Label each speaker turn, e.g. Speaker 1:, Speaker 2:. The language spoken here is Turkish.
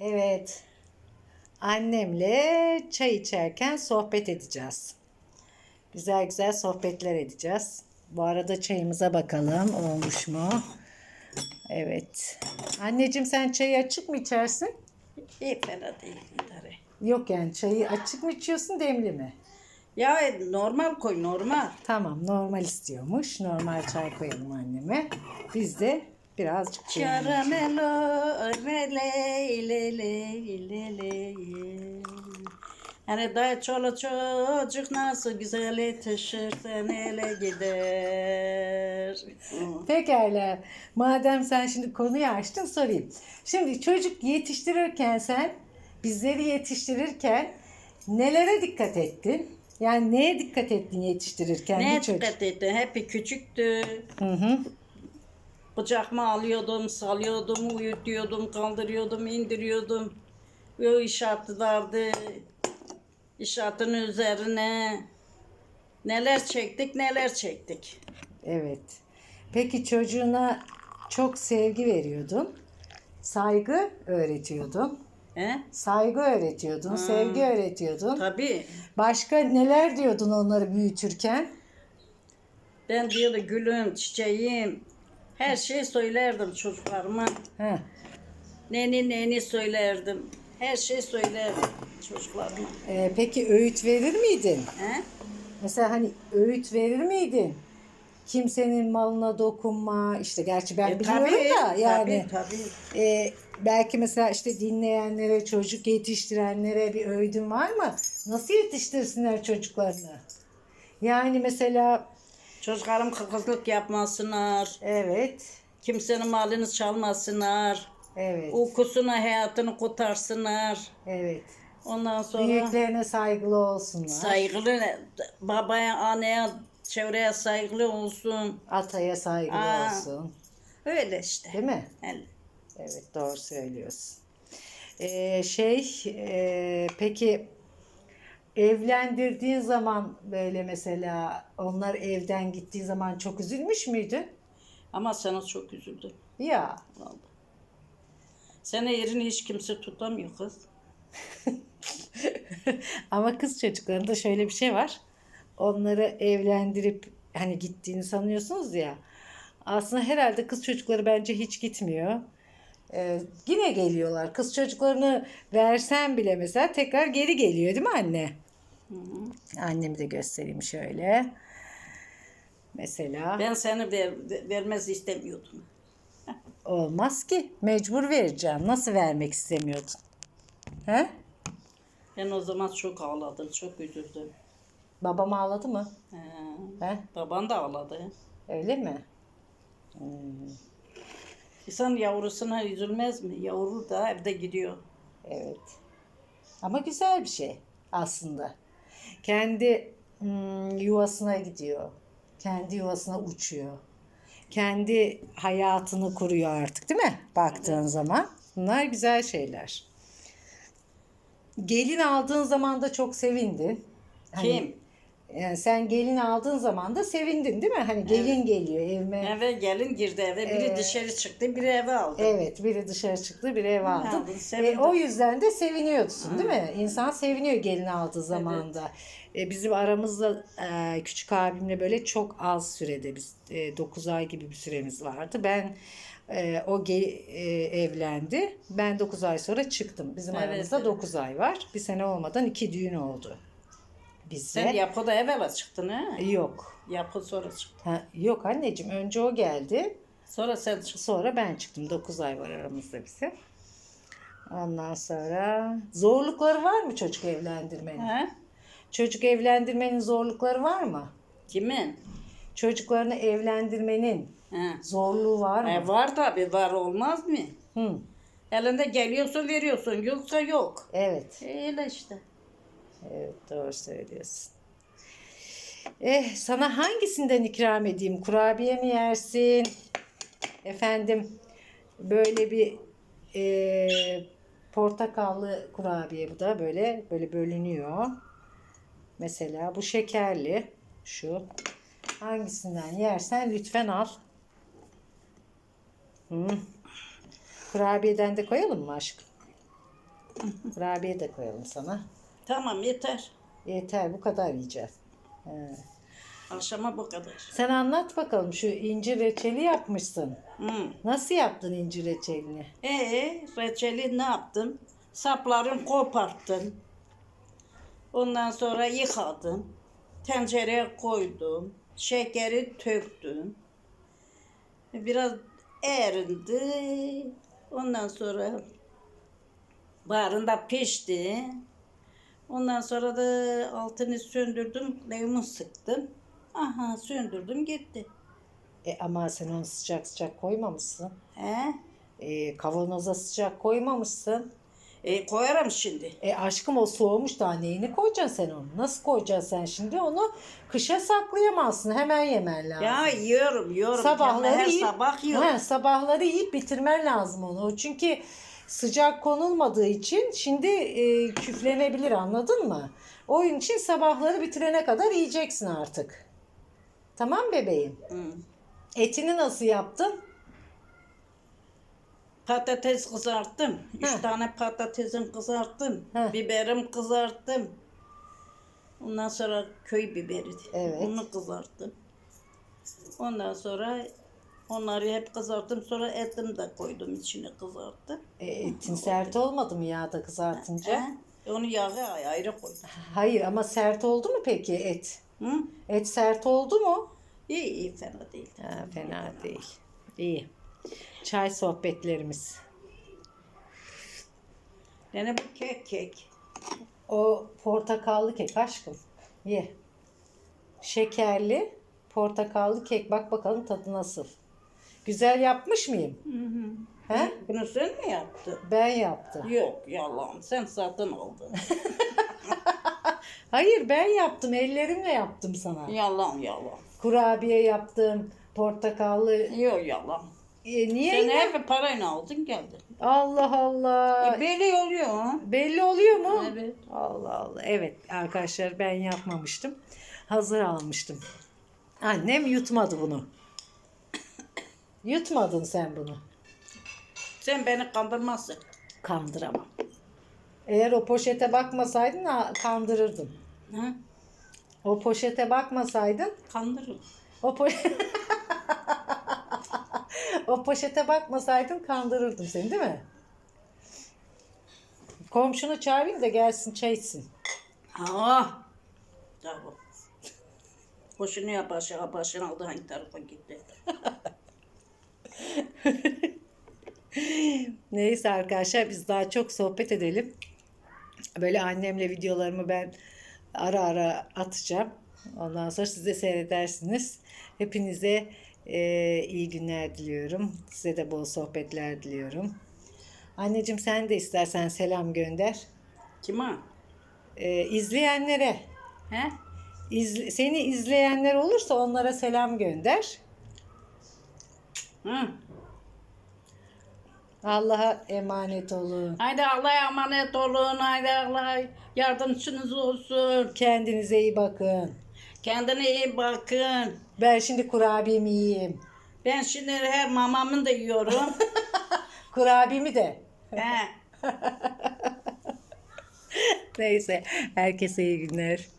Speaker 1: Evet. Annemle çay içerken sohbet edeceğiz. Güzel güzel sohbetler edeceğiz. Bu arada çayımıza bakalım olmuş mu? Evet. Anneciğim sen çayı açık mı içersin?
Speaker 2: İyi fena değil idare.
Speaker 1: Yok yani çayı açık mı içiyorsun demli mi?
Speaker 2: Ya e, normal koy normal.
Speaker 1: Tamam normal istiyormuş. Normal çay koyalım anneme. Biz de birazcık.
Speaker 2: Caramelo rele le le le le Hani daha çoluk çocuk nasıl güzel yetişirsen ele gider.
Speaker 1: Pekala. Madem sen şimdi konuyu açtın sorayım. Şimdi çocuk yetiştirirken sen bizleri yetiştirirken nelere dikkat ettin? Yani neye dikkat ettin yetiştirirken
Speaker 2: Ne
Speaker 1: bir çocuk?
Speaker 2: dikkat ettin? Hep küçüktü.
Speaker 1: Hı hı.
Speaker 2: Bıçakma alıyordum, salıyordum, uyutuyordum, kaldırıyordum, indiriyordum. O inşaatı vardı. İnşaatın üzerine neler çektik, neler çektik.
Speaker 1: Evet. Peki çocuğuna çok sevgi veriyordun. Saygı öğretiyordun.
Speaker 2: He?
Speaker 1: Saygı öğretiyordun, sevgi öğretiyordun.
Speaker 2: Tabii.
Speaker 1: Başka neler diyordun onları büyütürken?
Speaker 2: Ben diyordu gülüm, çiçeğim. Her şeyi söylerdim çocuklarıma. Neni neni söylerdim. Her şeyi söylerdim çocuklarıma.
Speaker 1: Ee, peki öğüt verir miydin?
Speaker 2: He?
Speaker 1: Mesela hani öğüt verir miydin? Kimsenin malına dokunma. işte gerçi ben
Speaker 2: E,
Speaker 1: biliyorum da yani.
Speaker 2: Tabii tabii.
Speaker 1: e, belki mesela işte dinleyenlere, çocuk yetiştirenlere bir öğüdün var mı? Nasıl yetiştirsinler çocuklarını? Yani mesela
Speaker 2: Çocuklarım kıkızlık yapmasınlar.
Speaker 1: evet,
Speaker 2: Kimsenin malını çalmasınlar.
Speaker 1: evet,
Speaker 2: Uykusuna hayatını kurtarsınlar.
Speaker 1: evet.
Speaker 2: Ondan sonra
Speaker 1: Büyüklerine saygılı olsunlar.
Speaker 2: saygılı babaya, anneye, çevreye saygılı olsun.
Speaker 1: Ataya saygılı
Speaker 2: Aa.
Speaker 1: olsun.
Speaker 2: Öyle işte.
Speaker 1: Değil mi?
Speaker 2: Öyle.
Speaker 1: Evet doğru söylüyorsun. Ee, şey e, peki evlendirdiğin zaman böyle mesela onlar evden gittiği zaman çok üzülmüş müydün?
Speaker 2: Ama sana çok üzüldüm.
Speaker 1: Ya
Speaker 2: Vallahi. Senin yerini hiç kimse tutamıyor kız.
Speaker 1: ama kız çocuklarında şöyle bir şey var. Onları evlendirip hani gittiğini sanıyorsunuz ya. Aslında herhalde kız çocukları bence hiç gitmiyor. Ee, yine geliyorlar. Kız çocuklarını versen bile mesela tekrar geri geliyor değil mi anne? Annemi de göstereyim şöyle. Mesela
Speaker 2: Ben seni ver, vermez istemiyordum.
Speaker 1: olmaz ki. Mecbur vereceğim. Nasıl vermek istemiyordun? He?
Speaker 2: Ben o zaman çok ağladım, çok üzüldüm.
Speaker 1: Babam ağladı mı?
Speaker 2: He.
Speaker 1: He?
Speaker 2: Baban da ağladı.
Speaker 1: Öyle mi?
Speaker 2: İnsan yavrusuna üzülmez mi? Yavru da evde gidiyor.
Speaker 1: Evet. Ama güzel bir şey aslında. Kendi hmm, yuvasına gidiyor. Kendi yuvasına uçuyor. Kendi hayatını kuruyor artık değil mi? Baktığın zaman. Bunlar güzel şeyler. Gelin aldığın zaman da çok sevindin. Hani,
Speaker 2: Kim?
Speaker 1: Yani sen gelin aldığın zaman da sevindin değil mi? Hani gelin geliyor evime.
Speaker 2: Eve gelin girdi eve. Biri dışarı çıktı, biri eve aldı.
Speaker 1: Evet, biri dışarı çıktı, biri eve aldı.
Speaker 2: aldı,
Speaker 1: E, o yüzden de seviniyorsun değil mi? İnsan seviniyor gelin aldığı zaman da. E, bizim aramızda e, küçük abimle böyle çok az sürede biz 9 ay gibi bir süremiz vardı. Ben e, o ge- e, evlendi. Ben 9 ay sonra çıktım. Bizim
Speaker 2: Evet,
Speaker 1: aramızda
Speaker 2: evet.
Speaker 1: 9 ay var. Bir sene olmadan iki düğün oldu. Bizde.
Speaker 2: Sen yapıda evvel çıktın ha?
Speaker 1: Yok.
Speaker 2: Yapı sonra çıktı.
Speaker 1: Ha, yok anneciğim önce o geldi.
Speaker 2: Sonra sen çıktın.
Speaker 1: Sonra ben çıktım. 9 ay var aramızda bizim. Ondan sonra zorlukları var mı çocuk evlendirmenin?
Speaker 2: Ha?
Speaker 1: Çocuk evlendirmenin zorlukları var mı?
Speaker 2: Kimin?
Speaker 1: Çocuklarını evlendirmenin
Speaker 2: Ha.
Speaker 1: zorluğu var mı?
Speaker 2: E var tabi var olmaz mı?
Speaker 1: Hı,
Speaker 2: Elinde geliyorsa veriyorsun yoksa yok.
Speaker 1: evet.
Speaker 2: Öyle işte.
Speaker 1: Evet doğru söylüyorsun. Eh sana hangisinden ikram edeyim? Kurabiye mi yersin? Efendim böyle bir eh, portakallı kurabiye bu da böyle böyle bölünüyor. Mesela bu şekerli şu. Hangisinden yersen lütfen al. Hı. Kurabiyeden de koyalım mı aşkım? Kurabiye de koyalım sana.
Speaker 2: Tamam yeter.
Speaker 1: Yeter bu kadar yiyeceğiz. He.
Speaker 2: Akşama bu kadar.
Speaker 1: Sen anlat bakalım şu incir reçeli yapmışsın.
Speaker 2: Hı.
Speaker 1: Nasıl yaptın incir reçelini?
Speaker 2: Ee, reçeli ne yaptım? Saplarını koparttım. Ondan sonra yıkadım. Tencereye koydum. Şekeri töktüm. Biraz erindi. Ondan sonra barında pişti. Ondan sonra da altını söndürdüm. Limon sıktım. Aha söndürdüm gitti.
Speaker 1: E ama sen onu sıcak sıcak koymamışsın.
Speaker 2: He?
Speaker 1: E, kavanoza sıcak koymamışsın.
Speaker 2: E, koyarım şimdi.
Speaker 1: E aşkım o soğumuş daha neyini koyacaksın sen onu? Nasıl koyacaksın sen şimdi onu? Kışa saklayamazsın hemen yemen lazım.
Speaker 2: Ya yiyorum yiyorum.
Speaker 1: sabahları
Speaker 2: Kendime her
Speaker 1: yiyip,
Speaker 2: sabah yiyorum.
Speaker 1: He, sabahları yiyip bitirmen lazım onu. Çünkü sıcak konulmadığı için şimdi e, küflenebilir anladın mı? Oyun için sabahları bitirene kadar yiyeceksin artık. Tamam bebeğim.
Speaker 2: Hı.
Speaker 1: Etini nasıl yaptın?
Speaker 2: Patates kızarttım. Üç
Speaker 1: He.
Speaker 2: tane patatesin kızarttım.
Speaker 1: He.
Speaker 2: Biberim kızarttım. Ondan sonra köy biberi.
Speaker 1: Evet.
Speaker 2: Onu kızarttım. Ondan sonra onları hep kızarttım. Sonra etimi de koydum içine kızarttım.
Speaker 1: E, etin sert olmadı mı yağda kızartınca?
Speaker 2: He. Onu yağı ayrı koydum.
Speaker 1: Hayır ama sert oldu mu peki et?
Speaker 2: Hı?
Speaker 1: Et sert oldu mu?
Speaker 2: İyi iyi fena değil.
Speaker 1: Ha, fena değil. İyi. Çay sohbetlerimiz.
Speaker 2: Yani bu kek kek.
Speaker 1: O portakallı kek aşkım. Ye. Şekerli portakallı kek. Bak bakalım tadı nasıl. Güzel yapmış mıyım?
Speaker 2: Hı hı.
Speaker 1: He?
Speaker 2: Bunu sen mi yaptın?
Speaker 1: Ben yaptım.
Speaker 2: Yok yalan. Sen satın aldın.
Speaker 1: Hayır ben yaptım. Ellerimle yaptım sana.
Speaker 2: yalan yalan.
Speaker 1: Kurabiye yaptım. Portakallı.
Speaker 2: Yok yalan.
Speaker 1: E, niye?
Speaker 2: Sen
Speaker 1: ya?
Speaker 2: hep parayla aldın geldin.
Speaker 1: Allah Allah.
Speaker 2: E, belli oluyor. ha.
Speaker 1: Belli oluyor mu?
Speaker 2: Evet.
Speaker 1: Allah Allah. Evet arkadaşlar ben yapmamıştım. Hazır almıştım. Annem yutmadı bunu. Yutmadın sen bunu.
Speaker 2: Sen beni kandırmazsın.
Speaker 1: Kandıramam. Eğer o poşete bakmasaydın ha, kandırırdım.
Speaker 2: Ha?
Speaker 1: O poşete bakmasaydın
Speaker 2: Kandırın.
Speaker 1: o po- o poşete bakmasaydın kandırırdım seni değil mi? Komşunu çağırayım da gelsin çay içsin.
Speaker 2: Ha. Tamam. Boşunu yap aşağı başını aldı hangi tarafa gitti.
Speaker 1: Neyse arkadaşlar biz daha çok sohbet edelim. Böyle annemle videolarımı ben ara ara atacağım. Ondan sonra siz de seyredersiniz. Hepinize e, iyi günler diliyorum. Size de bol sohbetler diliyorum. Anneciğim sen de istersen selam gönder.
Speaker 2: Kime?
Speaker 1: E, izleyenlere,
Speaker 2: He?
Speaker 1: izle- seni izleyenler olursa onlara selam gönder.
Speaker 2: Hı.
Speaker 1: Allah'a emanet olun.
Speaker 2: Haydi Allah'a emanet olun. Haydi Allah yardımcınız olsun.
Speaker 1: Kendinize iyi bakın.
Speaker 2: Kendine iyi bakın.
Speaker 1: Ben şimdi kurabiyemi yiyeyim.
Speaker 2: Ben şimdi her mamamı da yiyorum.
Speaker 1: Kurabiyemi de.
Speaker 2: He.
Speaker 1: Neyse herkese iyi günler.